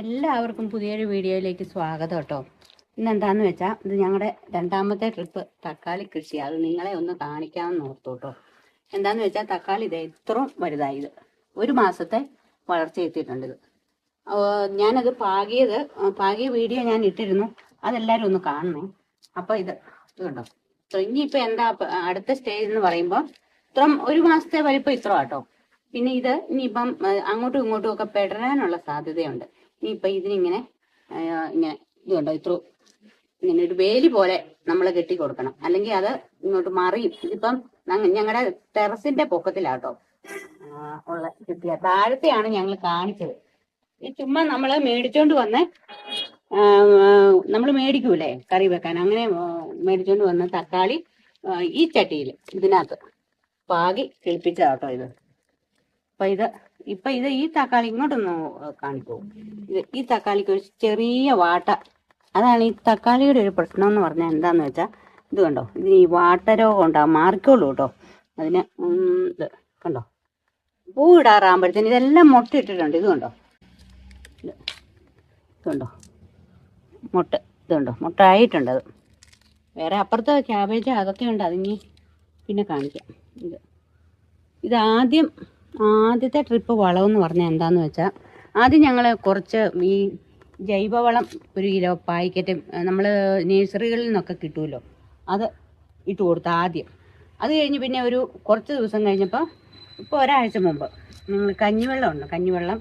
എല്ലാവർക്കും പുതിയൊരു വീഡിയോയിലേക്ക് സ്വാഗതം കേട്ടോ. ഇന്ന് എന്താന്ന് വെച്ചാൽ ഇത് ഞങ്ങളുടെ രണ്ടാമത്തെ ട്രിപ്പ് തക്കാളി കൃഷി. അത് നിങ്ങളെ ഒന്ന് കാണിക്കാമെന്ന് ഓർത്തു കേട്ടോ. എന്താന്ന് വെച്ചാൽ തക്കാളി ഇത് ഇത്രയും വലുതായി ഇത്. ഒരു മാസത്തെ വളർച്ച എത്തിയിട്ടുണ്ട് ഇത്. ഞാനത് പാകിയത് പാകിയ വീഡിയോ ഞാൻ ഇട്ടിരുന്നു. അതെല്ലാവരും ഒന്ന് കാണണേ. അപ്പൊ ഇത് ഇത് കണ്ടോ? So, ഇനിയിപ്പോ എന്താ അടുത്ത സ്റ്റേജ് എന്ന് പറയുമ്പോൾ ഇത്രം ഒരു മാസത്തെ വലിപ്പം ഇത്ര കേട്ടോ പിന്നെ ഇത് ഇനിയിപ്പം അങ്ങോട്ടും ഇങ്ങോട്ടും ഒക്കെ പെടരാനുള്ള സാധ്യതയുണ്ട്. ഇനിയിപ്പൊ ഇതിനിങ്ങനെ ഇങ്ങനെ ഇത് കണ്ടോ ഇത്ര ഇങ്ങനെ ഒരു വേലി പോലെ നമ്മൾ കെട്ടി കൊടുക്കണം അല്ലെങ്കിൽ അത് ഇങ്ങോട്ട് മറിയും. ഇതിപ്പം ഞങ്ങളുടെ ടെറസിന്റെ പൊക്കത്തിലാട്ടോ ഉള്ള കിട്ടിയ താഴത്തെയാണ് ഞങ്ങൾ കാണിച്ചത്. ഈ ചുമ്മാ നമ്മൾ മേടിച്ചോണ്ട് വന്ന് നമ്മൾ മേടിക്കൂലേ കറി വെക്കാൻ. അങ്ങനെ മേടിച്ചോണ്ട് വന്ന തക്കാളി ഈ ചട്ടിയിൽ ഇതിനകത്ത് പാകി കിളിപ്പിച്ചതാട്ടോ ഇത്. അപ്പൊ ഇത് ഇപ്പൊ ഇത് ഈ തക്കാളി ഇങ്ങോട്ടൊന്ന് കാണിക്കൂ. ഇത് ഈ തക്കാളിക്ക് ഒരു ചെറിയ വാട്ട. അതാണ് ഈ തക്കാളിയുടെ ഒരു പ്രശ്നം എന്ന് പറഞ്ഞാൽ എന്താന്ന് വെച്ചാൽ ഇത് കണ്ടോ? ഇതിന് ഈ വാട്ടരോഗം ഉണ്ടാവും മാറിക്കോളൂ കേട്ടോ. അതിന് ഇത് കണ്ടോ? പൂ ഇടാറാകുമ്പോഴത്തേന് ഇതെല്ലാം മുട്ട ഇട്ടിട്ടുണ്ട് ഇത് കണ്ടോ? ഇത് ഇതുണ്ടോ മുട്ട ഇതുണ്ടോ മുട്ട ആയിട്ടുണ്ട് അത്. വേറെ അപ്പുറത്ത് ക്യാബേജ് അതൊക്കെ ഉണ്ട്. അതിനി പിന്നെ കാണിക്കാം. ഇത്. ഇത് ആദ്യം ആദ്യത്തെ ട്രിപ്പ് വളം എന്ന് പറഞ്ഞാൽ എന്താന്ന് വെച്ചാൽ ആദ്യം ഞങ്ങൾ കുറച്ച് ഈ ജൈവവളം ഒരു കിലോ പായ്ക്കറ്റ് നമ്മൾ നഴ്സറികളിൽ നിന്നൊക്കെ കിട്ടുമല്ലോ. അത് ഇട്ട് കൊടുത്ത ആദ്യം. അത് കഴിഞ്ഞ് പിന്നെ ഒരു കുറച്ച് ദിവസം കഴിഞ്ഞപ്പോൾ ഇപ്പോൾ ഒരാഴ്ച മുമ്പ് ഞങ്ങൾ കഞ്ഞിവെള്ളം ഉണ്ട് കഞ്ഞിവെള്ളം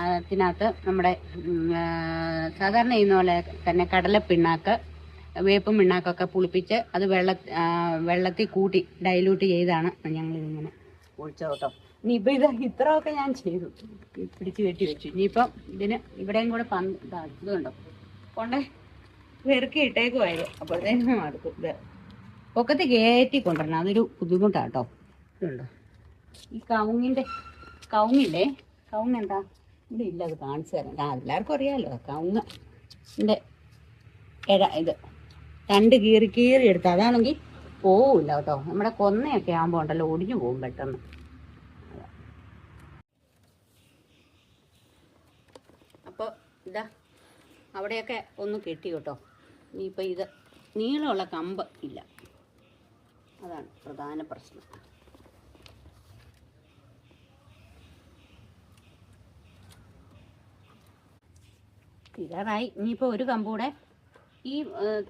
അതിനകത്ത് നമ്മുടെ സാധാരണ ചെയ്യുന്ന പോലെ തന്നെ കടല പിണ്ണാക്ക് വേപ്പും പിണ്ണാക്കൊക്കെ പുളിപ്പിച്ച് അത് വെള്ള വെള്ളത്തിൽ കൂട്ടി ഡൈലൂട്ട് ചെയ്താണ് ഞങ്ങൾ ഇതിങ്ങനെ ഒഴിച്ചത് ഇനിയിപ്പോൾ ഇത് ഇത്രയൊക്കെ ഞാൻ ചെയ്തു. പിടിച്ചു കെട്ടി വെച്ചു. ഇനിയിപ്പം ഇതിന് ഇവിടെയും കൂടെ പന്ത് ഇതുണ്ടോ ഇത് കണ്ടോ വെറുക്കി ഇട്ടേക്കുമായിരുന്നു അപ്പോഴത്തേനും അടുക്കും ഇത് പൊക്കത്ത് കയറ്റി കൊണ്ടുവരണം. അതൊരു ബുദ്ധിമുട്ടാട്ടോ. ഇതുണ്ടോ? ഈ കവുങ്ങിന്റെ കവുങ്ങില്ലേ? കവുങ്ങ് എന്താ? ഇവിടെ ഇല്ല അത് കാണിച്ചു തരാം. ആ എല്ലാവർക്കും അറിയാമല്ലോ കവുങ്ങ് എന്റെ ഇഴ ഇത് രണ്ട് കീറി കീറി എടുത്ത്. അതാണെങ്കിൽ പോവില്ല കേട്ടോ. നമ്മുടെ കൊന്നയൊക്കെ ആകുമ്പോൾ ഉണ്ടല്ലോ ഒടിഞ്ഞു പോകും പെട്ടെന്ന് അപ്പോൾ ഇതാ അവിടെയൊക്കെ ഒന്ന് കെട്ടി കേട്ടോ. ഇനിയിപ്പോൾ ഇത് നീളമുള്ള കമ്പ് ഇല്ല. അതാണ് പ്രധാന പ്രശ്നം. തീരാറായി ഇനിയിപ്പോൾ ഒരു കമ്പൂടെ ഈ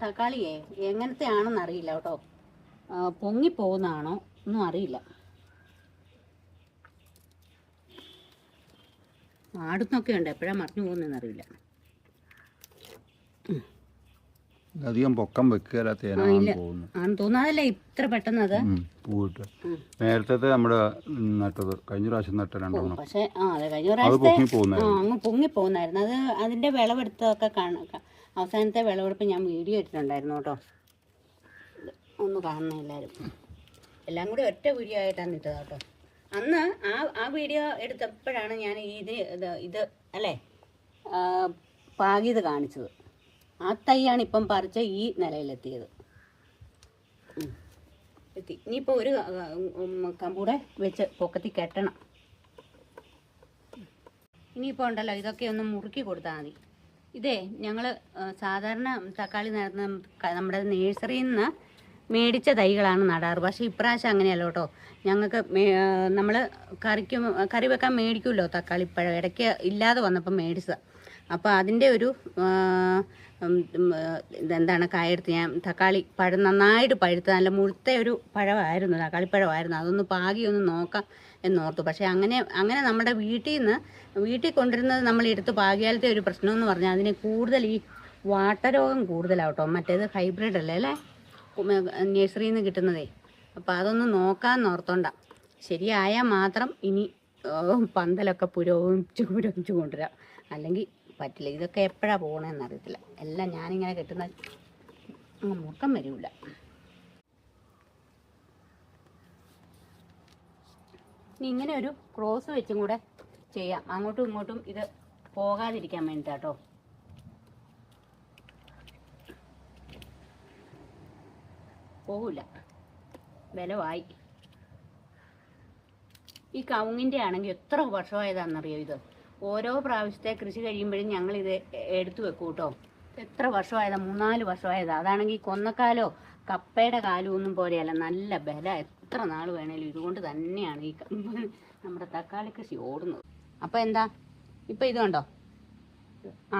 തക്കാളിയെ എങ്ങനത്തെ ആണെന്ന് അറിയില്ല കേട്ടോ. പൊങ്ങി പൊങ്ങിപ്പോകുന്നതാണോ ഒന്നും അറിയില്ല. ആടുന്നൊക്കെ ഉണ്ട്. എപ്പോഴാ മറിഞ്ഞു പോകുന്നതെന്ന് അറിയില്ല. അധികം പൊക്കം വെക്കുകയല്ല ആ, തേനാണ് ഇല്ല. പോകുന്നു ആണെന്ന് തോന്നാതല്ലേ ഇത്ര പെട്ടെന്ന് അത്? പൂവിട്ട്. നേരത്തെ നമ്മുടെ നട്ടത് കഴിഞ്ഞ പ്രാവശ്യം നട്ട രണ്ടെണ്ണം. പക്ഷേ ആ അതെ കഴിഞ്ഞ പ്രാവശ്യത്തെ പൊങ്ങി പോകുന്നായിരുന്നു. അങ്ങ് അത് അതിന്റെ വിളവെടുത്തൊക്കെ കാണാം അവസാനത്തെ വിളവെടുപ്പ് ഞാൻ വീഡിയോ ഇട്ടിട്ടുണ്ടായിരുന്നു കേട്ടോ. ഒന്ന് കാണണം എല്ലാവരും എല്ലാം കൂടി ഒറ്റ വീഡിയോ ആയിട്ടാണ് ഇട്ടത് കേട്ടോ. അന്ന് ആ ആ വീഡിയോ എടുത്തപ്പോഴാണ് ഞാൻ ഇത് ഇത് അല്ലേ? പാകിയത് കാണിച്ചത്. ആ തൈയാണ് ഇപ്പം പറിച്ച ഈ നിലയിലെത്തിയത്. എത്തി. ഇനിയിപ്പോൾ ഒരു കമ്പൂടെ വെച്ച് പൊക്കത്തി കെട്ടണം. ഇനിയിപ്പോൾ ഉണ്ടല്ലോ ഇതൊക്കെ ഒന്ന് മുറുക്കി കൊടുത്താൽ മതി. ഇതേ ഞങ്ങൾ സാധാരണ തക്കാളി നടുന്ന നമ്മുടെ നേഴ്സറിയിൽ നിന്ന് മേടിച്ച തൈകളാണ് നടാറ്. പക്ഷേ ഇപ്രാവശ്യം അങ്ങനെയല്ല കേട്ടോ. ഞങ്ങൾക്ക് നമ്മൾ കറിക്ക് കറി വെക്കാൻ മേടിക്കുമല്ലോ തക്കാളിപ്പഴം ഇടയ്ക്ക് ഇല്ലാതെ വന്നപ്പോൾ മേടിച്ചത്. അപ്പോൾ അതിന്റെ ഒരു എന്താണ് കായെടുത്ത് ഞാൻ തക്കാളി പഴം നന്നായിട്ട് പഴുത്ത നല്ല മുഴുത്ത ഒരു പഴമായിരുന്നു. തക്കാളിപ്പഴമായിരുന്നു അതൊന്ന് പാകി ഒന്ന് നോക്കാം എന്നോർത്തു. പക്ഷേ അങ്ങനെ അങ്ങനെ നമ്മുടെ വീട്ടിൽ നിന്ന് വീട്ടിൽ കൊണ്ടിരുന്നത് നമ്മൾ എടുത്ത് പാകിയാലത്തെ ഒരു പ്രശ്നമെന്ന് പറഞ്ഞാൽ അതിന് കൂടുതൽ ഈ വാട്ടരോഗം കൂടുതലാവട്ടോ മറ്റേത് ഹൈബ്രിഡ് അല്ലേ അല്ലേ? നഴ്സറിയിൽ നിന്ന് കിട്ടുന്നതേ. അപ്പം അതൊന്ന് നോക്കാമെന്ന് ഓർത്തോണ്ട. ശരിയായാൽ മാത്രം ഇനി പന്തലൊക്കെ പുരോഗമിച്ച് പുരോഗമിച്ച് കൊണ്ടുവരാം. അല്ലെങ്കിൽ പറ്റില്ല. ഇതൊക്കെ എപ്പോഴാണ് പോകണമെന്ന് അറിയത്തില്ല. എല്ലാം ഞാനിങ്ങനെ കിട്ടുന്ന മുറുക്കം വരില്ല ഇനി ഇങ്ങനെ ഒരു ക്രോസ് വെച്ചും കൂടെ ചെയ്യാം. അങ്ങോട്ടും ഇങ്ങോട്ടും ഇത് പോകാതിരിക്കാൻ വേണ്ടിയിട്ടാട്ടോ പോകില്ല ബലമായി ഈ കവുങ്ങിന്റെ ആണെങ്കിൽ എത്ര വർഷമായതാണെന്നറിയോ ഇത്? ഓരോ പ്രാവശ്യത്തെ കൃഷി കഴിയുമ്പോഴും ഞങ്ങൾ ഇത് എടുത്തു വെക്കും കേട്ടോ. എത്ര വർഷമായതാ? മൂന്നാൽ വർഷമായതാ. അതാണെങ്കിൽ കൊന്നക്കാലോ കപ്പയുടെ കാലോ ഒന്നും പോലെയല്ല. നല്ല ബല. എത്ര നാൾ വേണേലും ഇതുകൊണ്ട് തന്നെയാണ് ഈ നമ്മുടെ തക്കാളി കൃഷി ഓടുന്നത്. അപ്പൊ എന്താ? ഇപ്പൊ ഇത് കണ്ടോ?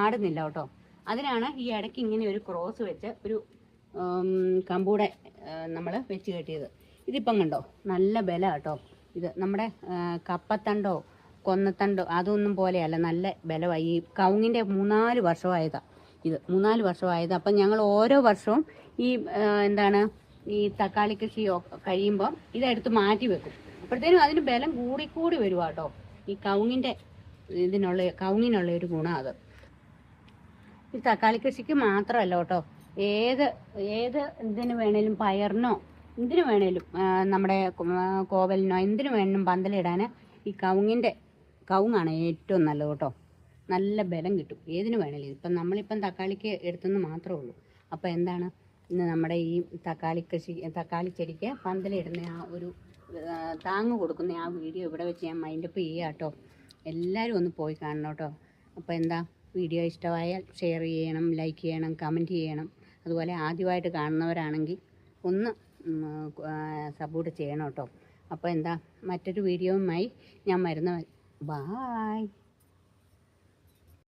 ആടുന്നില്ല കേട്ടോ. അതിനാണ് ഈ ഇടയ്ക്ക് ഇങ്ങനെ ഒരു ക്രോസ് വെച്ച് ഒരു കമ്പൂടെ നമ്മൾ വെച്ച് കെട്ടിയത്. ഇതിപ്പം കണ്ടോ? നല്ല ബല കേട്ടോ ഇത് നമ്മുടെ കപ്പത്തണ്ടോ കൊന്നത്തണ്ടോ അതൊന്നും പോലെയല്ല. നല്ല ബലമായി ഈ കവുങ്ങിന്റെ മൂന്നാൽ വർഷമായതാ ഇത്. മൂന്നാൽ വർഷമായത്. അപ്പം ഞങ്ങൾ ഓരോ വർഷവും ഈ എന്താണ് ഈ തക്കാളി കൃഷി കഴിയുമ്പം ഇതെടുത്ത് മാറ്റി വെക്കും. അപ്പോഴത്തേനും അതിന് ബലം കൂടിക്കൂടി വരും കേട്ടോ ഈ കവുങ്ങിന്റെ ഇതിനുള്ള കവുങ്ങിനുള്ള ഒരു ഗുണം അത്. ഈ തക്കാളി കൃഷിക്ക് മാത്രമല്ല കേട്ടോ ഏത് ഏത് ഇതിന് വേണേലും പയറിനോ എന്തിനു വേണേലും നമ്മുടെ കോവലിനോ എന്തിനു വേണേലും പന്തലിടാൻ ഈ കവുങ്ങിന്റെ കവുങ്ങാണ് ഏറ്റവും നല്ലത് കേട്ടോ. നല്ല ബലം കിട്ടും. ഏതിനു വേണേലും. ഇപ്പം നമ്മളിപ്പം തക്കാളിക്ക് എടുത്തെന്ന് മാത്രമേ ഉള്ളൂ. അപ്പോൾ എന്താണ്? ഇന്ന് നമ്മുടെ ഈ തക്കാളി കൃഷി തക്കാളി ചെടിക്ക് പന്തലിടുന്ന ആ ഒരു താങ്ങ് കൊടുക്കുന്ന ആ വീഡിയോ ഇവിടെ വെച്ച് ഞാൻ മൈൻഡപ്പ് ചെയ്യാം കേട്ടോ. എല്ലാവരും ഒന്ന് പോയി കാണണം കേട്ടോ. അപ്പോൾ എന്താ? വീഡിയോ ഇഷ്ടമായാൽ ഷെയർ ചെയ്യണം ലൈക്ക് ചെയ്യണം കമന്റ് ചെയ്യണം. അതുപോലെ ആദ്യമായിട്ട് കാണുന്നവരാണെങ്കിൽ ഒന്ന് സപ്പോർട്ട് ചെയ്യണം കേട്ടോ. അപ്പോൾ എന്താ മറ്റൊരു വീഡിയോയുമായി ഞാൻ വരുന്ന ബായ്